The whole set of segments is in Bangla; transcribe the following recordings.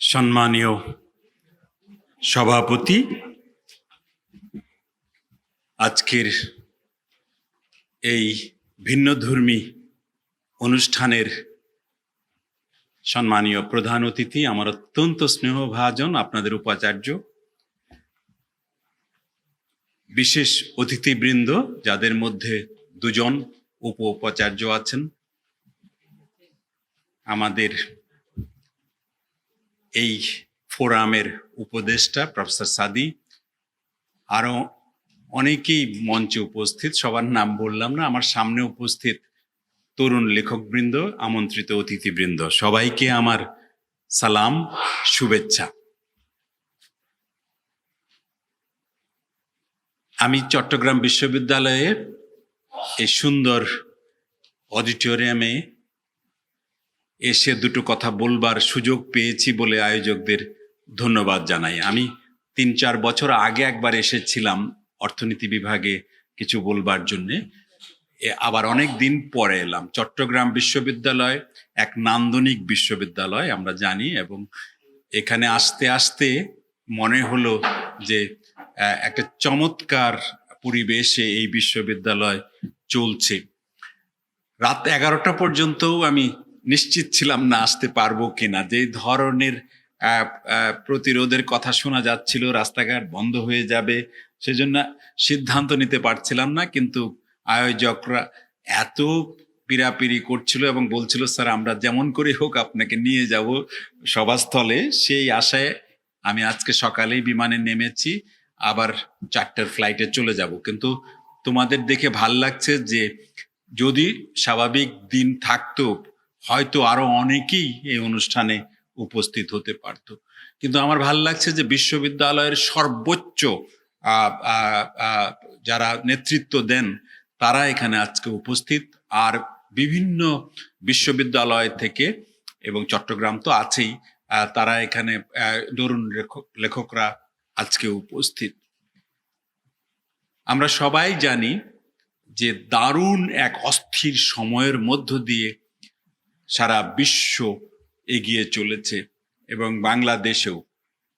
সম্মানীয় সভাপতি, আজকের এই ভিন্নধর্মী অনুষ্ঠানের সম্মানীয় প্রধান অতিথি, আমার অত্যন্ত স্নেহভাজন আপনাদের উপাচার্য, বিশেষ অতিথিবৃন্দ, যাদের মধ্যে দুজন উপ উপাচার্য আছেন, আমাদের এই ফোরামের উপদেষ্টা, প্রফেসর সাদি। আরও অনেকেই মঞ্চে উপস্থিত, সবার নাম বললাম না, আমার সামনে উপস্থিত তরুণ লেখকবৃন্দ, আমন্ত্রিত অতিথিবৃন্দ। সবাইকে আমার সালাম, শুভেচ্ছা। আমি চট্টগ্রাম বিশ্ববিদ্যালয়ের এই সুন্দর অডিটোরিয়ামে এসে দুটো কথা বলবার সুযোগ পেয়েছি বলে আয়োজকদের ধন্যবাদ জানাই। আমি তিন চার বছর আগে একবার এসেছিলাম অর্থনীতি বিভাগে কিছু বলবার জন্যে। আবার অনেক দিন পরে এলাম। চট্টগ্রাম বিশ্ববিদ্যালয় এক নান্দনিক বিশ্ববিদ্যালয়, আমরা জানি, এবং এখানে আসতে আসতে মনে হলো যে একটা চমৎকার পরিবেশে এই বিশ্ববিদ্যালয় চলছে। রাত এগারোটা পর্যন্তও আমি নিশ্চিত ছিলাম না আসতে পারব কিনা। যে ধরনের প্রতিরোধের কথা শোনা যাচ্ছিল, রাস্তাঘাট বন্ধ হয়ে যাবে, সেজন্য সিদ্ধান্ত নিতে পারছিলাম না, কিন্তু আয়োজকরা এত পিরাপিরি করছিল এবং বলছিল, স্যার, আমরা যেমন করে হোক আপনাকে নিয়ে যাব সভাস্থলে। সেই আশায় আমি আজকে সকালেই বিমানে নেমেছি, আবার চারটার ফ্লাইটে চলে যাব। কিন্তু তোমাদের দেখে ভালো লাগছে যে, যদি স্বাভাবিক দিন থাকতো হয়তো আরও অনেকেই এই অনুষ্ঠানে উপস্থিত হতে পারতো। কিন্তু আমার ভালো লাগছে যে বিশ্ববিদ্যালয়ের সর্বোচ্চ যারা নেতৃত্ব দেন, তারা এখানে আজকে উপস্থিত। আর বিভিন্ন বিশ্ববিদ্যালয় থেকে এবং চট্টগ্রাম তো আছেই তারা এখানে তরুণ লেখক, লেখকরা আজকে উপস্থিত। আমরা সবাই জানি যে দারুণ এক অস্থির সময়ের মধ্য দিয়ে সারা বিশ্ব এগিয়ে চলেছে এবং বাংলাদেশেও,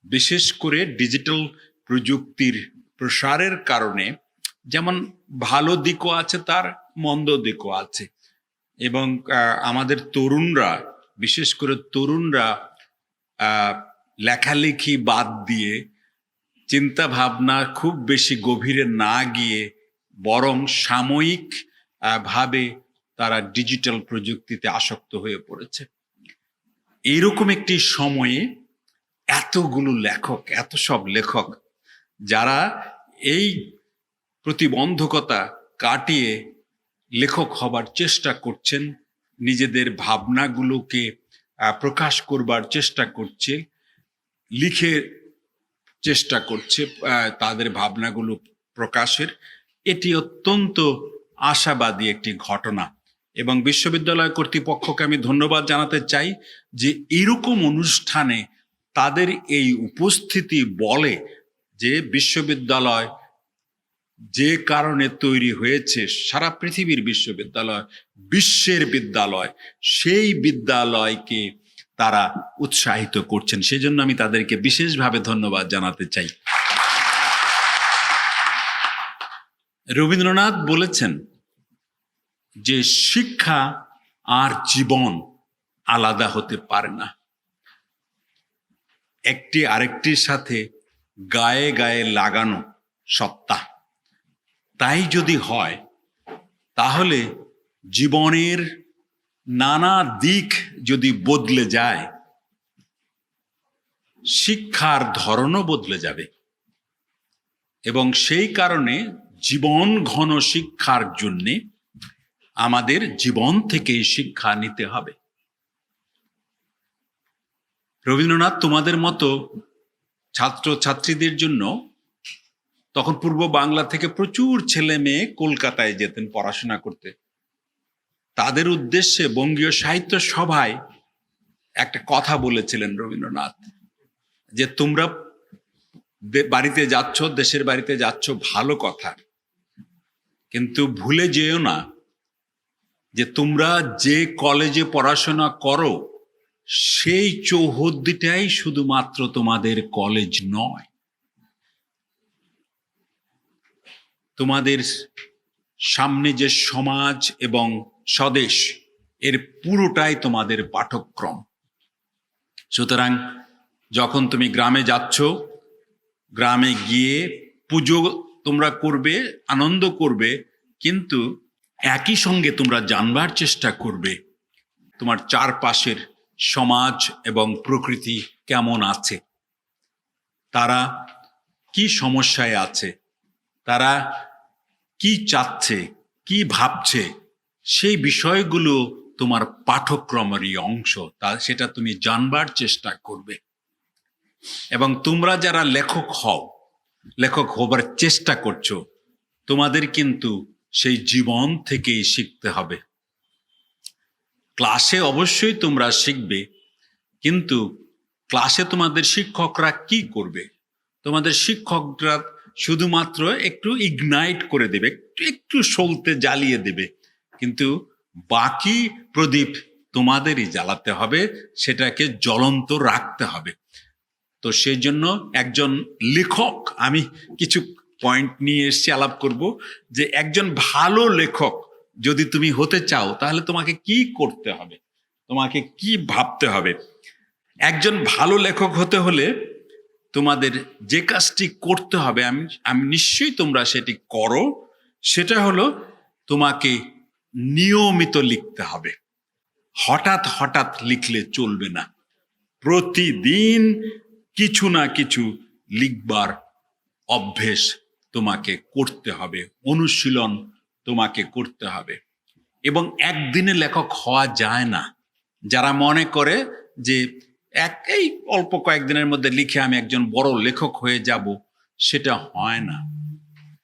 বিশেষ করে ডিজিটাল প্রযুক্তির প্রসারের কারণে যেমন ভালো দিকও আছে তার, মন্দ দিকও আছে। এবং আমাদের তরুণরা, বিশেষ করে তরুণরা লেখালেখি বাদ দিয়ে চিন্তা ভাবনা খুব বেশি গভীরে না গিয়ে বরং সাময়িক ভাবে তারা ডিজিটাল প্রযুক্তিতে আসক্ত হয়ে পড়েছে। এইরকম একটি সময়ে এতগুলো লেখক, এত সব লেখক, যারা এই প্রতিবন্ধকতা কাটিয়ে লেখক হবার চেষ্টা করছেন, নিজেদের ভাবনাগুলোকে প্রকাশ করবার চেষ্টা করছে, লিখে চেষ্টা করছে তাদের ভাবনাগুলো প্রকাশের, এটি অত্যন্ত আশাবাদী একটি ঘটনা। এবং বিশ্ববিদ্যালয় কর্তৃপক্ষকে আমি ধন্যবাদ জানাতে চাই যে এরকম অনুষ্ঠানে তাদের এই উপস্থিতি বলে যে বিশ্ববিদ্যালয় যে কারণে তৈরি হয়েছে, সারা পৃথিবীর বিশ্ববিদ্যালয়, বিশ্বের বিদ্যালয়, সেই বিদ্যালয়কে তারা উৎসাহিত করছেন। সেজন্য আমি তাদেরকে বিশেষভাবে ধন্যবাদ জানাতে চাই। রবীন্দ্রনাথ বলেছেন যে শিক্ষা আর জীবন আলাদা হতে পারে না। একটি আরেকটির সাথে গায়ে গায়ে লাগানো সত্তা। তাই যদি হয়, তাহলে জীবনের নানা দিক যদি বদলে যায়, শিক্ষার ধরনও বদলে যাবে। এবং সেই কারণে জীবন ঘন শিক্ষার জন্যে আমাদের জীবন থেকেই শিক্ষা নিতে হবে। রবীন্দ্রনাথ তোমাদের মতো ছাত্র ছাত্রীদের জন্য তখন পূর্ব বাংলা থেকে প্রচুর ছেলে মেয়ে কলকাতায় যেতেন পড়াশোনা করতে। তাদের উদ্দেশ্যে বঙ্গীয় সাহিত্য সভায় একটা কথা বলেছিলেন রবীন্দ্রনাথ যে, তোমরা বাড়িতে যাচ্ছ, দেশের বাড়িতে যাচ্ছ, ভালো কথা। কিন্তু ভুলে যেও না যে তোমরা যে কলেজে পড়াশোনা করো, সেই চৌহদ্দিটাই শুধুমাত্র তোমাদের কলেজ নয়। তোমাদের সামনে যে সমাজ এবং স্বদেশ, এর পুরোটাই তোমাদের পাঠক্রম সুতরাং যখন তুমি গ্রামে যাচ্ছ, গ্রামে গিয়ে পুজো তোমরা করবে, আনন্দ করবে, কিন্তু একই সঙ্গে তোমরা জানবার চেষ্টা করবে তোমার চারপাশের সমাজ এবং প্রকৃতি কেমন আছে। তারা কি সমস্যায় আছে, তারা কি চাচ্ছে, কি ভাবছে, সেই বিষয়গুলো তোমার পাঠক্রমেরই অংশ, তা সেটা তুমি জানবার চেষ্টা করবে। এবং তোমরা যারা লেখক হও, লেখক হবার চেষ্টা করছ, তোমাদের কিন্তু সেই জীবন থেকেই শিখতে হবে। ক্লাসে অবশ্যই তোমরা শিখবে, কিন্তু ক্লাসে তোমাদের শিক্ষকরা কি করবে? তোমাদের শিক্ষকরা শুধুমাত্র একটু ইগনাইট করে দেবে, একটু একটু সলতে জ্বালিয়ে দেবে, কিন্তু বাকি প্রদীপ তোমাদেরই জ্বালাতে হবে, সেটাকে জ্বলন্ত রাখতে হবে। তো সেই জন্য একজন লেখক, আমি কিছু পয়েন্ট নিয়ে এসছি আলাপ করব যে একজন ভালো লেখক যদি তুমি হতে চাও, তাহলে তোমাকে কি করতে হবে? তোমাকে কি ভাবতে হবে? একজন ভালো লেখক হতে হলে তোমাদের যে কাজটি করতে হবে, আমি আমি নিশ্চয়ই তোমরা সেটি করো, সেটা হলো তোমাকে নিয়মিত লিখতে হবে। হঠাৎ হঠাৎ লিখলে চলবে না। প্রতিদিন কিছু না কিছু লিখবার অভ্যেস তোমাকে করতে হবে, অনুশীলন তোমাকে করতে হবে। এবং একদিনে লেখক হওয়া যায় না। যারা মনে করে যে এক, এই অল্প কয়েকদিনের মধ্যে লিখে আমি একজন বড় লেখক হয়ে যাব, সেটা হয় না।